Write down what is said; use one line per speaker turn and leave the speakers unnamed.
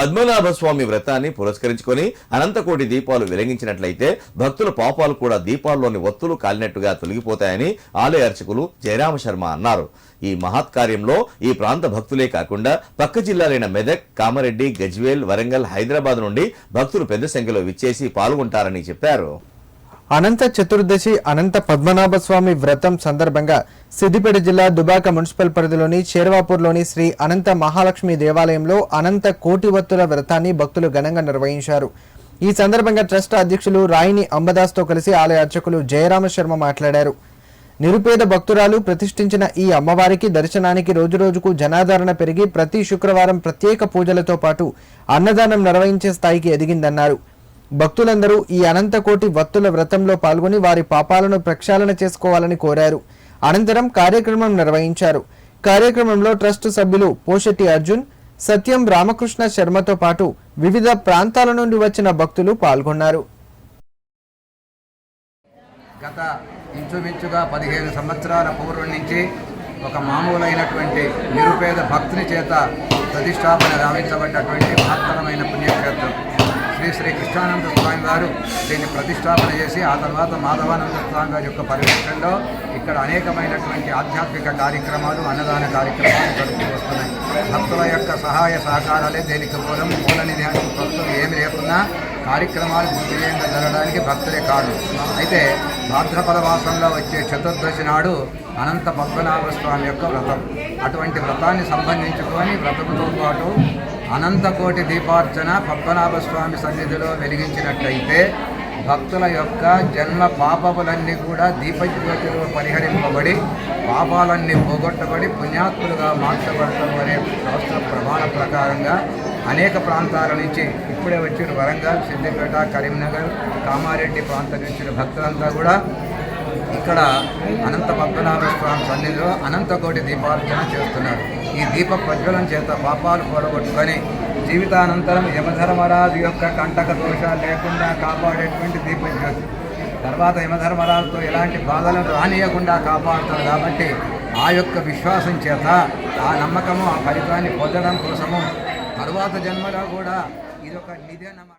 పద్మనాభ స్వామి వ్రతాన్ని పురస్కరించుకొని అనంతకోటి దీపాలు వెలిగించినట్లయితే భక్తుల పాపాలు కూడా దీపాల్లోని ఒత్తులు కాలినట్టుగా తొలగిపోతాయని ఆలయ అర్చకులు జయరామ శర్మ అన్నారు. ఈ మహత్ కార్యంలో ఈ ప్రాంత భక్తులే కాకుండా పక్క జిల్లాలైన మెదక్ కామారెడ్డి గజ్వేల్ వరంగల్ హైదరాబాద్ నుండి భక్తులు పెద్ద సంఖ్యలో విచ్చేసి పాల్గొంటారని చెప్పారు.
అనంత చతుర్దశి అనంత పద్మనాభ స్వామి వ్రతం సందర్భంగా సిద్దిపేట జిల్లా దుబాక మున్సిపల్ పరిధిలోని చేర్వాపూర్లోని శ్రీ అనంత మహాలక్ష్మి దేవాలయంలో అనంత కోటివత్తుల వ్రతాన్ని భక్తులు ఘనంగా నిర్వహించారు. ఈ సందర్భంగా ట్రస్ట్ అధ్యక్షులు రాయిని అంబదాస్తో కలిసి ఆలయ అర్చకులు జయరామ శర్మ మాట్లాడారు. నిరుపేద భక్తురాలు ప్రతిష్ఠించిన ఈ అమ్మవారికి దర్శనానికి రోజురోజుకు జనాదరణ పెరిగి ప్రతి శుక్రవారం ప్రత్యేక పూజలతో పాటు అన్నదానం నిర్వహించే స్థాయికి ఎదిగిందన్నారు. భక్తులందరూ ఈ అనంతకోటి వత్తుల వ్రతంలో పాల్గొని వారి పాపాలను ప్రక్షాళన చేసుకోవాలని కోరారు. అనంతరం కార్యక్రమం నిర్వహించారు. కార్యక్రమంలో ట్రస్ట్ సభ్యులు పోషెట్టి అర్జున్ సత్యం రామకృష్ణ శర్మతో పాటు వివిధ ప్రాంతాల నుండి వచ్చిన భక్తులు పాల్గొన్నారు.
గత ఇంచుమించుగా పదిహేను సంవత్సరాల పూర్వం నుంచి ఒక మామూలైనటువంటి నిరుపేద భక్తుని చేత ప్రతిష్టాపన గావించబడ్డటువంటి మహత్తరమైన పుణ్యక్షేత్రం. శ్రీ శ్రీ కృష్ణానంద స్వామి వారు దీన్ని ప్రతిష్టాపన చేసి ఆ తర్వాత మాధవానంద స్వామి వారి యొక్క పరిరక్షణలో ఇక్కడ అనేకమైనటువంటి ఆధ్యాత్మిక కార్యక్రమాలు అన్నదాన కార్యక్రమాలు జరుగుతూ వస్తున్నాయి. భక్తుల యొక్క సహాయ సహకారాలే దేనికి మూలం? మూల నిధియానికి ప్రస్తుతం ఏమి లేకున్నా కార్యక్రమాలు విజయంగా జరగడానికి భక్తులే కాదు అయితే భాద్రపద మాసంలో వచ్చే చతుర్దశి నాడు అనంత పద్మనాభ స్వామి యొక్క వ్రతం. అటువంటి వ్రతాన్ని సంబంధించుకొని వ్రతంతో పాటు అనంతకోటి దీపార్చన పద్మనాభస్వామి సన్నిధిలో వెలిగించినట్లయితే భక్తుల యొక్క జన్మ పాపములన్నీ కూడా దీపజ్యోతిలో పరిహరింపబడి పాపాలన్నీ పోగొట్టబడి పుణ్యాత్ములుగా మార్చబడతామనే శాస్త్ర ప్రమాణ ప్రకారంగా అనేక ప్రాంతాల నుంచి ఇప్పుడే వచ్చిన వరంగల్ సిద్దిపేట కరీంనగర్ కామారెడ్డి ప్రాంతం నుంచి భక్తులంతా కూడా ఇక్కడ అనంత పద్మనాభ స్వామి సన్నిధిలో అనంతకోటి దీపార్చన చేస్తున్నారు. ఈ దీప ప్రజ్వలం చేత పాపాలు కూడగొట్టుకొని జీవితానంతరం యమధర్మరాజు యొక్క కంటక దోషాలు లేకుండా కాపాడేటువంటి దీపజ్యోతి. తర్వాత యమధర్మరాజుతో ఎలాంటి బాధలను రానియకుండా కాపాడుతారు కాబట్టి ఆ యొక్క విశ్వాసం చేత ఆ నమ్మకము ఆ ఫలితాన్ని పొందడం కోసము తరువాత జన్మలో కూడా ఇది ఒక నిధి అన్నమాట.